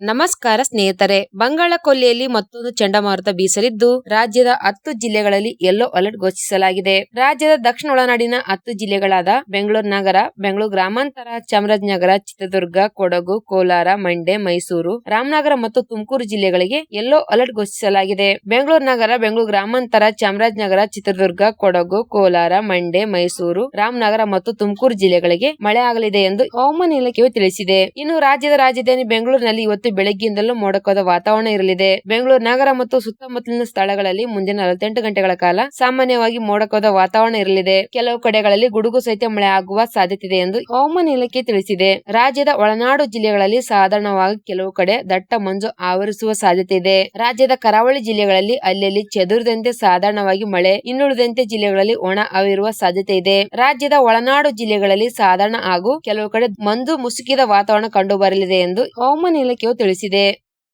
ನಮಸ್ಕಾರ ಸ್ನೇಹಿತರೆ, ಬಂಗಾಳ ಕೊಲ್ಲಿಯಲ್ಲಿ ಮತ್ತೊಂದು ಚಂಡಮಾರುತ ಬೀಸಲಿದ್ದು, ರಾಜ್ಯದ ಹತ್ತು ಜಿಲ್ಲೆಗಳಲ್ಲಿ ಯೆಲ್ಲೋ ಅಲರ್ಟ್ ಘೋಷಿಸಲಾಗಿದೆ. ರಾಜ್ಯದ ದಕ್ಷಿಣ ಒಳನಾಡಿನ ಹತ್ತು ಜಿಲ್ಲೆಗಳಾದ ಬೆಂಗಳೂರು ನಗರ, ಬೆಂಗಳೂರು ಗ್ರಾಮಾಂತರ, ಚಾಮರಾಜನಗರ, ಚಿತ್ರದುರ್ಗ, ಕೊಡಗು, ಕೋಲಾರ, ಮಂಡ್ಯ, ಮೈಸೂರು, ರಾಮನಗರ ಮತ್ತು ತುಮಕೂರು ಜಿಲ್ಲೆಗಳಿಗೆ ಯೆಲ್ಲೋ ಅಲರ್ಟ್ ಘೋಷಿಸಲಾಗಿದೆ. ಬೆಂಗಳೂರು ನಗರ, ಬೆಂಗಳೂರು ಗ್ರಾಮಾಂತರ, ಚಾಮರಾಜನಗರ, ಚಿತ್ರದುರ್ಗ, ಕೊಡಗು, ಕೋಲಾರ, ಮಂಡ್ಯ, ಮೈಸೂರು, ರಾಮನಗರ ಮತ್ತು ತುಮಕೂರು ಜಿಲ್ಲೆಗಳಿಗೆ ಮಳೆ ಆಗಲಿದೆ ಎಂದು ಹವಾಮಾನ ಇಲಾಖೆಯು ತಿಳಿಸಿದೆ. ಇನ್ನು ರಾಜ್ಯದ ರಾಜಧಾನಿ ಬೆಂಗಳೂರಿನಲ್ಲಿ ಇವತ್ತು ಬೆಳಗ್ಗೆಯಿಂದಲೂ ಮೋಡಕವಾದ ವಾತಾವರಣ ಇರಲಿದೆ. ಬೆಂಗಳೂರು ನಗರ ಮತ್ತು ಸುತ್ತಮುತ್ತಲಿನ ಸ್ಥಳಗಳಲ್ಲಿ ಮುಂದಿನ ನಲವತ್ತೆಂಟು ಗಂಟೆಗಳ ಕಾಲ ಸಾಮಾನ್ಯವಾಗಿ ಮೋಡಕವಾದ ವಾತಾವರಣ ಇರಲಿದೆ. ಕೆಲವು ಕಡೆಗಳಲ್ಲಿ ಗುಡುಗು ಸಹಿತ ಮಳೆ ಆಗುವ ಸಾಧ್ಯತೆ ಇದೆ ಎಂದು ಹವಾಮಾನ ಇಲಾಖೆ ತಿಳಿಸಿದೆ. ರಾಜ್ಯದ ಒಳನಾಡು ಜಿಲ್ಲೆಗಳಲ್ಲಿ ಸಾಧಾರಣವಾಗಿ ಕೆಲವು ಕಡೆ ದಟ್ಟ ಮಂಜು ಆವರಿಸುವ ಸಾಧ್ಯತೆ ಇದೆ ರಾಜ್ಯದ ಕರಾವಳಿ ಜಿಲ್ಲೆಗಳಲ್ಲಿ ಅಲ್ಲಲ್ಲಿ ಚದುರಿದಂತೆ ಸಾಧಾರಣವಾಗಿ ಮಳೆ, ಇನ್ನುಳಿದಂತೆ ಜಿಲ್ಲೆಗಳಲ್ಲಿ ಒಣ ಆವಿರುವ ಸಾಧ್ಯತೆ ಇದೆ ರಾಜ್ಯದ ಒಳನಾಡು ಜಿಲ್ಲೆಗಳಲ್ಲಿ ಸಾಧಾರಣ ಹಾಗೂ ಕೆಲವು ಕಡೆ ಮಂಜು ಮುಸುಕಿದ ವಾತಾವರಣ ಕಂಡು ಬರಲಿದೆ ಎಂದು ಹವಾಮಾನ ಇಲಾಖೆಯು ತಿಳಿಸಿದೆ.